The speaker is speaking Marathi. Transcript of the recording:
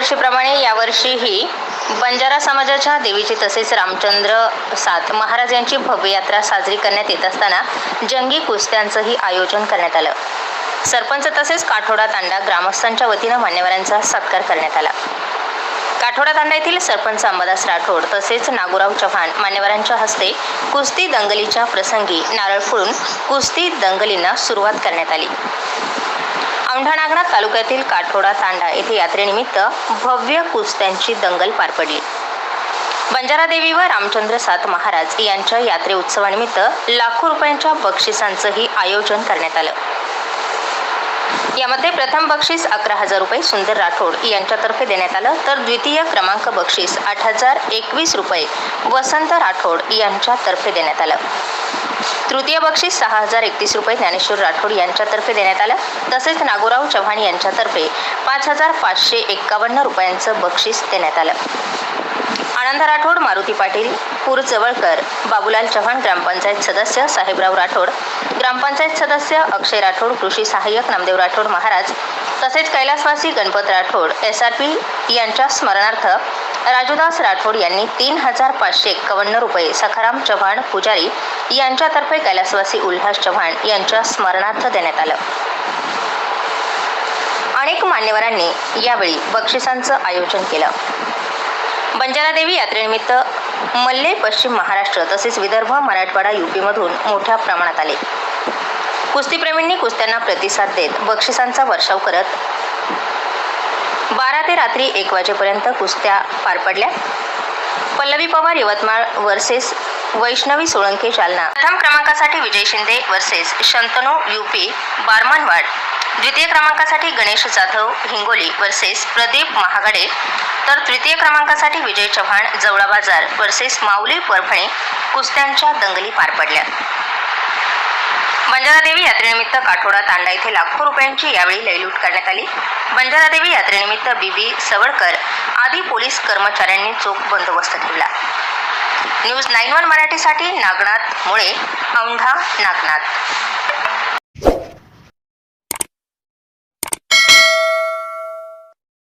दरवर्षीप्रमाणे यावर्षीही बंजारा समाजाच्या देवीची तसेच रामचंद्र सात महाराज यांची भव्य यात्रा साजरी करण्यात येत असताना जंगी कुस्त्यांचंही आयोजन करण्यात आलं. सरपंच तसेच काठोडा तांडा ग्रामस्थांच्या वतीनं मान्यवरांचा सत्कार करण्यात आला. काठोडा तांडा येथील सरपंच अंबादास राठोड तसेच नागोराव चव्हाण मान्यवरांच्या हस्ते कुस्ती दंगलीच्या प्रसंगी नारळ फोडून कुस्ती दंगलींना सुरुवात करण्यात आली. औंढानागरा तालुक्यातील काठोडा तांडा येथे यात्रेनिमित्त भव्य कुस्त्यांची दंगल पार पडली. बंजारा देवी व रामचंद्र सात महाराज यांच्या यात्रे उत्सवानिमित्त लाखो रुपयांच्या बक्षिसांचंही आयोजन करण्यात आलं. यामध्ये प्रथम बक्षीस अकरा हजार रुपये सुंदर राठोड यांच्यातर्फे देण्यात आलं तर द्वितीय क्रमांक बक्षीस आठ हजार एकवीस रुपये वसंत राठोड यांच्यातर्फे देण्यात आलं. तृतीय बक्षीस सहा हजार एकतीस रुपये ज्ञानेश्वर राठोड यांच्यातर्फे देण्यात आलं. तसेच नागोराव चव्हाण यांच्यातर्फे पाच हजार पाचशे एक्कावन्न रुपयांचं बक्षीस देण्यात आलं. आनंद राठोड मारुती पाटील पूर जवळकर बाबूलाल चव्हाण ग्रामपंचायत सदस्य साहेबराव राठोड ग्रामपंचायत सदस्य अक्षय राठोड कृषी सहाय्यक नामदेव राठोड महाराज तसेच कैलासवासी Ganpat Rathod S R P यांच्या स्मरणार्थ राजूदास राठोड यांनी तीन हजार पाचशे एक्कावन्न रुपये सखाराम चव्हाण पुजारी यांच्यातर्फे कैलासवासी उल्हास चव्हाण यांच्या स्मरणार्थ देण्यात आलं. अनेक मान्यवरांनी यावेळी बक्षिसांचं आयोजन केलं. बंजारा देवी यात्रेनिमित्त मल्ले पश्चिम महाराष्ट्र तसेच विदर्भ मराठवाडा यूपीमधून मोठ्या प्रमाणात आले. कुस्तीप्रेमींनी कुस्त्यांना प्रतिसाद देत बक्षिसांचा वर्षाव करत बारा ते रात्री एक वाजेपर्यंत कुस्त्या पार पडल्या. पल्लवी पवार यवतमाळ वर्सेस वैष्णवी सोळंके जालना. प्रथम क्रमांकासाठी विजय शिंदे वर्सेस शंतनू यूपी बारमानवाड. द्वितीय क्रमांकासाठी गणेश जाधव हिंगोली वर्सेस प्रदीप महागडे. तर तृतीय क्रमांकासाठी विजय चव्हाण जवळा बाजार वर्सेस माऊली परभणे कुस्त्यांच्या दंगली पार पडल्या. बंजारा देवी यात्रेनिमित्त काठोडा तांडा येथे लाखो रुपयांची यावेळी लयलूट करण्यात आली. बंजारा देवी यात्रेनिमित्त बीबी सवळकर आदी पोलीस कर्मचाऱ्यांनी चोख बंदोबस्त ठेवला. न्यूज नाईन वन मराठीसाठी नागनाथ मुळे औंढा नागनाथ.